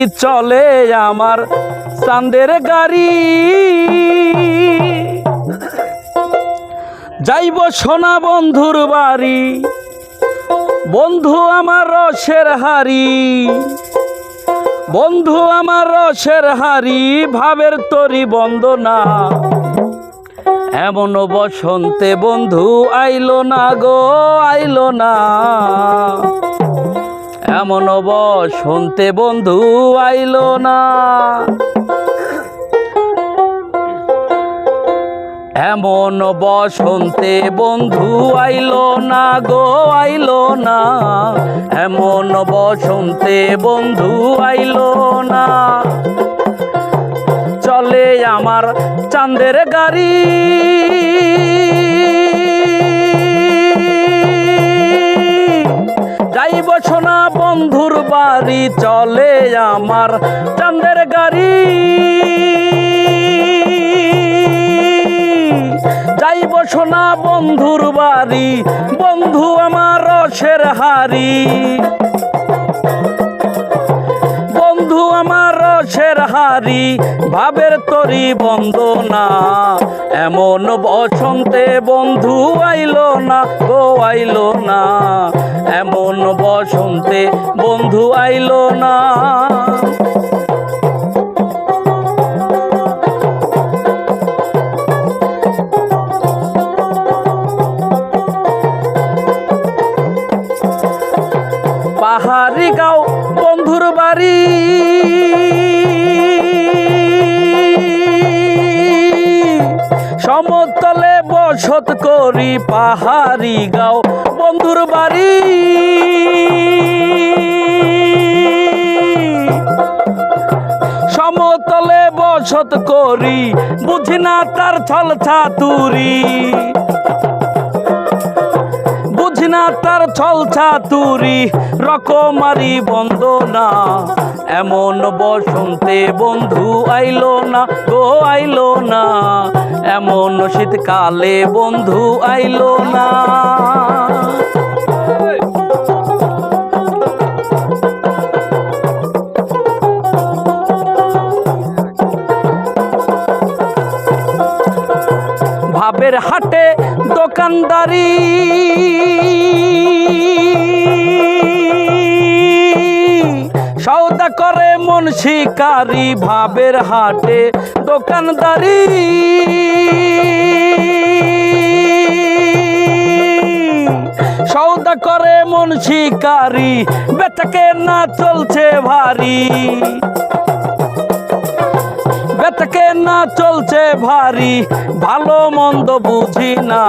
চলে আমার চান্দের গাড়ি? যাইব সোনা বন্ধুর বাড়ি, বন্ধু আমার রসের হারি বন্ধু আমার রসের হারি ভাবের তরি বন্দনা। এমন বসন্তে বন্ধু আইলো না গো, আইলো না। এমন শুনতে বন্ধু আইলো না। এমন বসন্তে বন্ধু আইল না গো, আইলো না। এমন বসন্তে বন্ধু আইল না। চলে আমার চাঁদের গাড়ি। যাইব সোনা বাড়ি চলে আমার চান্দের গাড়ি। যাইব সোনা বন্ধুর বাড়ি বন্ধু আমার রসের হারি হারি ভাবের তরি বন্দনা। এমন বসন্তে বন্ধু আইলো না গো, আইলো না। এমন বসন্তে বন্ধু আইলো না। পাহাড়ি গাও বন্ধুর বাড়ি। সমতলে বসত করি পাহাড়ি গাও। বন্ধুর বাড়ি। সমতলে বসত করি, বুঝি না তার ছল ছাতুরি। বুঝি না তার ছল ছাতুরি রকমারি বন্দনা। এমন বসন্তে বন্ধু আইলো না গো, আইলো না। এমন শীতকালে বন্ধু আইলো না। ভাবের হাটে দোকানদারি। করে মন শিকারি ভাবের হাটে দোকানদারি। সৌদা করে মন শিকারি বেটাকে না চলছে ভারী। বেতকে না চলছে ভারী, ভালো মন্দ বুঝি না।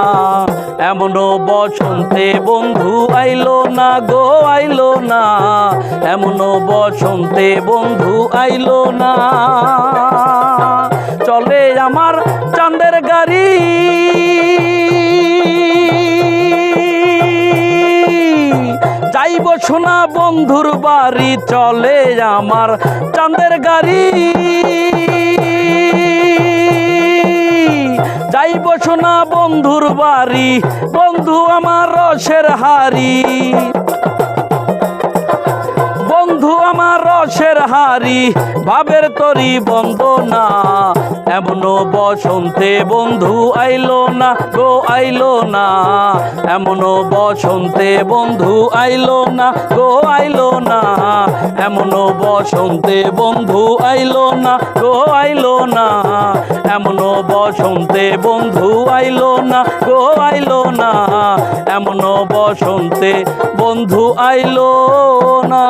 এমনও বসন্তে বন্ধু আইলো না গো, আইলো না। এমনও বসন্তে বন্ধু আইলো না। চলে আমার চাঁদের গাড়ি। যাইব সোনা বন্ধুর বাড়ি চলে আমার চাঁদের গাড়ি। যাইব সোনা বন্ধুর বাড়ি, বন্ধু আমার রসের হারি বন্ধু আমার রসের হারি ভাবের তরি বন্দনা এমন বসন্তে বন্ধু আইলো না গো, আইলো না। এমন বসন্তে বন্ধু আইলো না গো, আইলো না। এমন বসন্তে বন্ধু আইলো না গো, আইলো না। এমন বসন্তে বন্ধু আইলো না গো, আইলো না। এমন বসন্তে বন্ধু আইলো না।